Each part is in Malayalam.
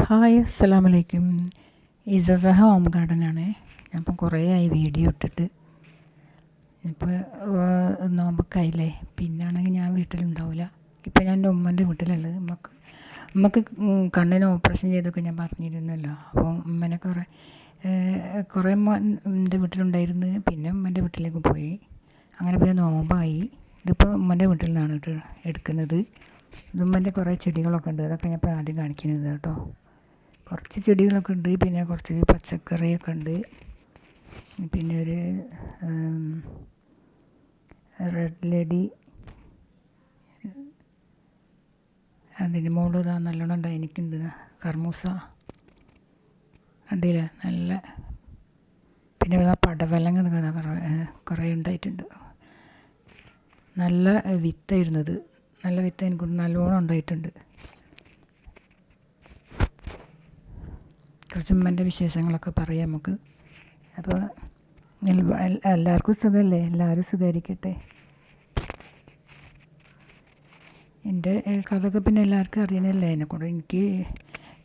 ഹായ് അസ്സാം വലൈക്കും ഇസസ ഹോം ഗാർഡനാണ്. ഇപ്പം കുറേ ആയി വീഡിയോ ഇട്ടിട്ട്. ഇപ്പോൾ നോമ്പൊക്കെയായില്ലേ പിന്നാണെങ്കിൽ ഞാൻ വീട്ടിലുണ്ടാവില്ല ഇപ്പം ഞാൻ എന്റെ ഉമ്മന്റെ വീട്ടിലുള്ളത് ഉമ്മക്ക് ഉമ്മക്ക് കണ്ണിന് ഓപ്പറേഷൻ ചെയ്തൊക്കെ ഞാൻ പറഞ്ഞിരുന്നല്ലോ. അപ്പോൾ ഉമ്മനെ കുറേ കുറേ എന്റെ വീട്ടിലുണ്ടായിരുന്നു. പിന്നെ ഉമ്മന്റെ വീട്ടിലേക്ക് പോയി. അങ്ങനെ പിന്നെ നോമ്പായി. ഇതിപ്പോൾ ഉമ്മന്റെ വീട്ടിൽ നിന്നാണ് കേട്ടോ എടുക്കുന്നത്. ഉമ്മന്റെ കുറേ ചെടികളൊക്കെ ഉണ്ട്. അതൊക്കെ ഞാൻ ഇപ്പോൾ ആദ്യം കാണിക്കുന്നത് കേട്ടോ. കുറച്ച് ചെടികളൊക്കെ ഉണ്ട്. പിന്നെ കുറച്ച് പച്ചക്കറിയൊക്കെ ഉണ്ട്. പിന്നെ ഒരു റെഡ് ലേഡി അതിന് മുകളിൽ ഇതാ നല്ലോണം ഉണ്ട്. എനിക്കുണ്ട് കർമൂസ. കണ്ടില്ലേ? നല്ല പിന്നെ ഇതാ പടവലങ്ങ കുറേ ഉണ്ടായിട്ടുണ്ട്. നല്ല വിത്തായിരുന്നു ഇത് നല്ല വിത്ത് എനിക്ക് നല്ലോണം ഉണ്ടായിട്ടുണ്ട്. ഉമ്മന്റെ വിശേഷങ്ങളൊക്കെ പറയാം നമുക്ക്. അപ്പോൾ എല്ലാവർക്കും സുഖമല്ലേ? എല്ലാവരും സുഖമായിരിക്കട്ടെ? എന്റെ കഥയൊക്കെ പിന്നെ എല്ലാവർക്കും അറിയുന്നല്ലേ എന്നെക്കൊണ്ട് എനിക്ക്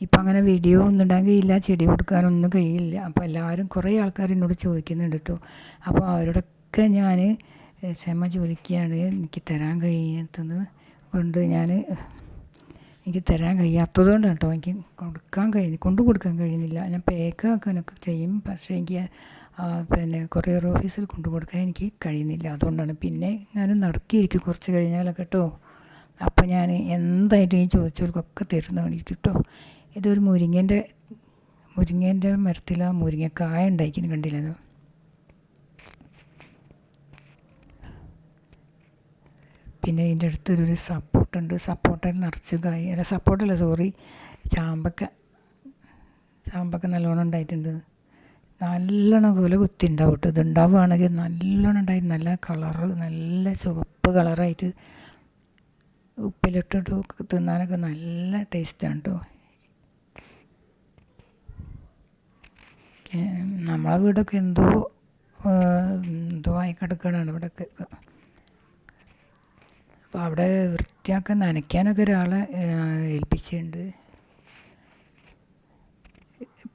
ഇപ്പം അങ്ങനെ വീഡിയോ ഒന്നും ഇടാൻ കഴിയില്ല ചെടി കൊടുക്കാനൊന്നും കഴിയില്ല. അപ്പോൾ എല്ലാവരും കുറേ ആൾക്കാർ എന്നോട് ചോദിക്കുന്നുണ്ട് കേട്ടോ. അപ്പോൾ അവരോടൊക്കെ ഞാൻ ക്ഷമ ചോദിക്കുകയാണ്. എനിക്ക് തരാൻ കഴിയാത്തത് കൊണ്ട് ഞാൻ എനിക്ക് തരാൻ കഴിയാത്തത് കൊണ്ട് കേട്ടോ. എനിക്ക് കൊടുക്കാൻ കഴിയുന്നില്ല കൊണ്ടു കൊടുക്കാൻ കഴിയുന്നില്ല. ഞാൻ പേക്ക് ആക്കാനൊക്കെ ചെയ്യും. പക്ഷേ എനിക്ക് പിന്നെ കൊറിയർ ഓഫീസിൽ കൊണ്ടു കൊടുക്കാൻ എനിക്ക് കഴിയുന്നില്ല. അതുകൊണ്ടാണ് പിന്നെ ഞാൻ നടക്കിയിരിക്കും കുറച്ച് കഴിഞ്ഞാലൊക്കെ കേട്ടോ. അപ്പോൾ ഞാൻ എന്തായിട്ടും ഈ ചോദിച്ചവർക്കൊക്കെ തരുന്നതാണ് കേട്ടോ. ഇതൊരു മുരിങ്ങേന്റെ മുരിങ്ങേന്റെ മരത്തിൽ ആ മുരിങ്ങക്കായ ഉണ്ടായിരിക്കുന്നു കണ്ടില്ലെന്ന് പിന്നെ ഇതിന്റെ അടുത്തൊരു സപ്പോർട്ടുണ്ട് സപ്പോർട്ടയിൽ നിറച്ച് കായ് അല്ല സപ്പോർട്ടല്ല സോറി ചാമ്പക്ക. ചാമ്പക്ക നല്ലോണം ഉണ്ടായിട്ടുണ്ട്. നല്ലോണം കുല കുത്തി ഉണ്ടാവും കേട്ടോ ഇത് ഉണ്ടാവുകയാണെങ്കിൽ നല്ലോണം ഉണ്ടായി. നല്ല കളറ് നല്ല ചുവപ്പ് കളറായിട്ട് ഉപ്പിലിട്ടിട്ട് തിന്നാനൊക്കെ നല്ല ടേസ്റ്റാണ് കേട്ടോ നമ്മളെ വീടൊക്കെ എന്തോ എന്തോ ആയി കിടക്കണാണ് ഇവിടെയൊക്കെ അപ്പോൾ അവിടെ വൃത്തിയാക്കാൻ നനയ്ക്കാനൊക്കെ ഒരാളെ ഏൽപ്പിച്ചിട്ടുണ്ട്.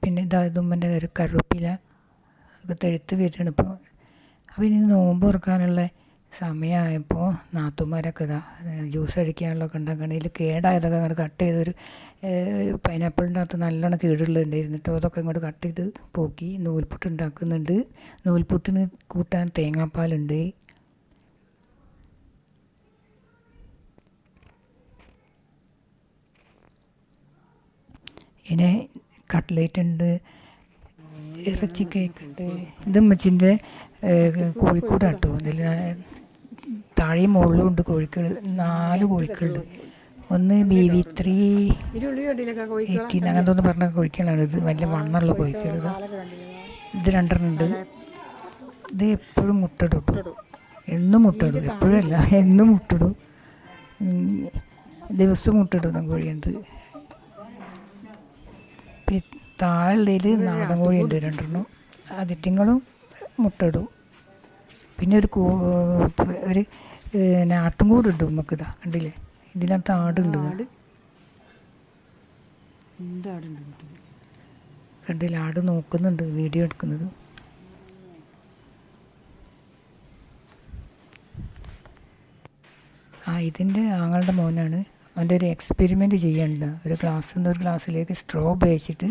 പിന്നെ ഇതാ ഇതുമ്മന്റെ ഒരു കറുപ്പില ഒക്കെ തെഴുത്ത് വരുന്നുണ്ട് ഇപ്പോൾ അപ്പോൾ ഇനി നോമ്പ് തുറക്കാനുള്ള സമയമായപ്പോൾ നാത്തുമാരൊക്കെ ഇതാ ജ്യൂസ് അടിക്കാനുള്ളതൊക്കെ ഉണ്ടാക്കണം. ഇതിൽ കേടായതൊക്കെ അങ്ങോട്ട് കട്ട് ചെയ്തൊരു പൈനാപ്പിളിന്റെ അകത്ത് നല്ലോണം കീടുള്ളുണ്ടായിരുന്നു കേട്ടോ അതൊക്കെ ഇങ്ങോട്ട് കട്ട് ചെയ്ത് പോക്കി നൂൽപുട്ട് ഉണ്ടാക്കുന്നുണ്ട്. നൂൽപുട്ടിന് കൂട്ടാൻ തേങ്ങാപ്പാലുണ്ട്. പിന്നെ കട്ട്ലേറ്റ് ഉണ്ട് ഇറച്ചി കേക്ക് ഉണ്ട് ഇത് മച്ചിന്റെ കോഴിക്കോടാട്ടോ. ഇതിൽ താഴെയും മുകളിലും ഉണ്ട് കോഴിക്കൾ നാല് കോഴിക്കളുണ്ട്. ഒന്ന് ബി വി ത്രീ എയ്റ്റീൻ അങ്ങനത്തെ ഒന്ന് പറഞ്ഞ കോഴിക്കളാണ് ഇത്. വലിയ വണ്ണമുള്ള കോഴിക്കൾ ഇത്. രണ്ടെണ്ണം ഉണ്ട്. ഇത് എപ്പോഴും മുട്ടിടും എന്നും മുട്ടിടും എപ്പോഴും അല്ല എന്നും മുട്ടിടും ദിവസം മുട്ടിടുന്ന കോഴിയുണ്ട്. താഴെയിൽ നാടൻ കോഴി ഉണ്ട് രണ്ടെണ്ണം അതിറ്റിങ്ങളും മുട്ടയിടും. പിന്നെ ഒരു കൂ ഒരു നാട്ടും കൂടി ഉണ്ട് നമുക്ക് ഇതാ കണ്ടില്ലേ? ഇതിനകത്ത് ആടുണ്ട്. കണ്ടില്ല? ആട് നോക്കുന്നുണ്ട് വീഡിയോ എടുക്കുന്നത്. ആ ഇതിന്റെ ആങ്ങളുടെ മോനാണ്. അവന്റെ ഒരു എക്സ്പെരിമെന്റ് ചെയ്യേണ്ടത് ഒരു ഗ്ലാസ്സിൽ നിന്ന് ഒരു ഗ്ലാസ്സിലേക്ക് സ്ട്രോ ഉപയോഗിച്ചിട്ട്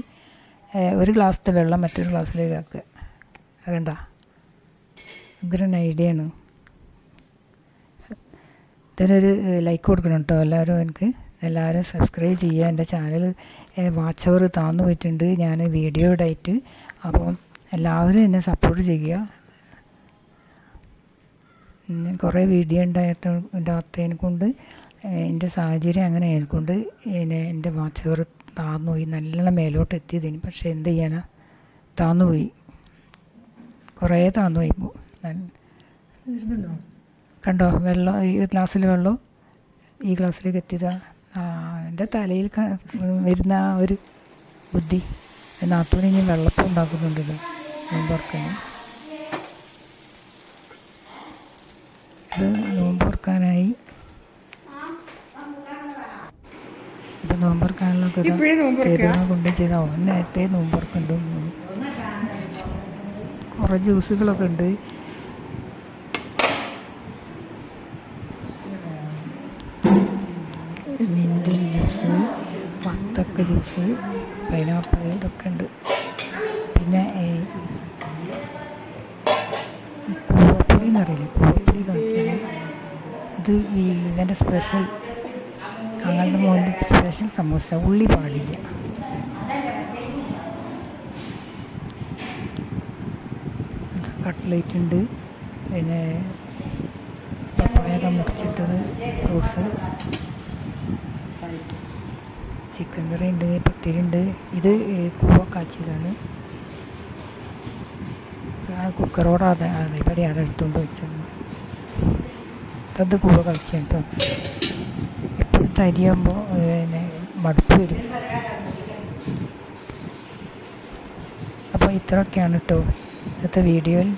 ഒരു ഗ്ലാസ്സിലെ വെള്ളം മറ്റൊരു ഗ്ലാസ്സിലേക്ക് ആക്കുക അതുണ്ട ഭയങ്കര ഐഡിയ ആണ്. ഇതിനൊരു ലൈക്ക് കൊടുക്കണം കേട്ടോ എല്ലാവരും എനിക്ക്. എല്ലാവരും സബ്സ്ക്രൈബ് ചെയ്യുക. എന്റെ ചാനൽ വാച്ച് അവർ താന്നു പോയിട്ടുണ്ട്. ഞാൻ വീഡിയോ ഇടായിട്ട്. അപ്പം എല്ലാവരും എന്നെ സപ്പോർട്ട് ചെയ്യുക. കുറേ വീഡിയോ ഉണ്ടായത് ഉണ്ടാകാത്തതിനെ കൊണ്ട് എന്റെ സാഹചര്യം അങ്ങനെ ആയതുകൊണ്ട് എന്റെ വാച്ച് അവർ താന്നുപോയി നല്ലോണം മേലോട്ട് എത്തിയതിന് പക്ഷേ എന്ത് ചെയ്യാനാ? താന്നുപോയി. കുറേ താന്നുപോയി കണ്ടോ? വെള്ളം ഈ ഗ്ലാസ്സിൽ വെള്ളം ഈ ഗ്ലാസ്സിലേക്ക് എത്തിയതാ. ആ എന്റെ തലയിൽ വരുന്ന ആ ഒരു ബുദ്ധി. നാത്തൂന് ഇനി വെള്ളപ്പം ഉണ്ടാക്കുന്നുണ്ടല്ലോ നോമ്പുറക്കാൻ ഇത് നോമ്പുറക്കാനായി അപ്പം നോമ്പറക്കാനുള്ളതൊക്കെ ഇതാ ഇപ്പഴേ നോമ്പ് തുറക്കാ? ചെയ്തവനെ കൊണ്ട് ചെയ്ത നേരത്തെ നോമ്പറക്കുണ്ട് കുറേ ജ്യൂസുകളൊക്കെ ഉണ്ട്. മിന്റ് ജ്യൂസ് പത്തക്ക ജ്യൂസ് പൈനാപ്പിൾ ഇതൊക്കെ ഉണ്ട്. പിന്നെ കൂവപ്പൊടി എന്നറിയില്ലേ കൂവപ്പൊടി കാച്ചാൽ ഇത് ഇവന്റെ സ്പെഷ്യൽ ഞങ്ങളുടെ മോന്റെ സ്പെഷ്യൽ സമൂസ ഉള്ളി പാടില്ല. കട്ട്ലേറ്റ് ഉണ്ട്. പിന്നെ പപ്പായൊക്കെ മുറിച്ചിട്ടത് ഫ്രൂട്ട്സ് ചിക്കൻ കറി ഉണ്ട് പത്തിരി ഉണ്ട്. ഇത് കൂവ കാച്ചിയതാണ്. ആ കുക്കറോടെ അത് അതേപടി അതെടുത്തുകൊണ്ട് വെച്ചത്. അത് കൂവ കാച്ചിയാണ് കേട്ടോ തരിയാകുമ്പോൾ പിന്നെ മടുപ്പ് വരും. അപ്പോൾ ഇത്രയൊക്കെയാണ് കേട്ടോ ഇന്നത്തെ വീഡിയോയിൽ.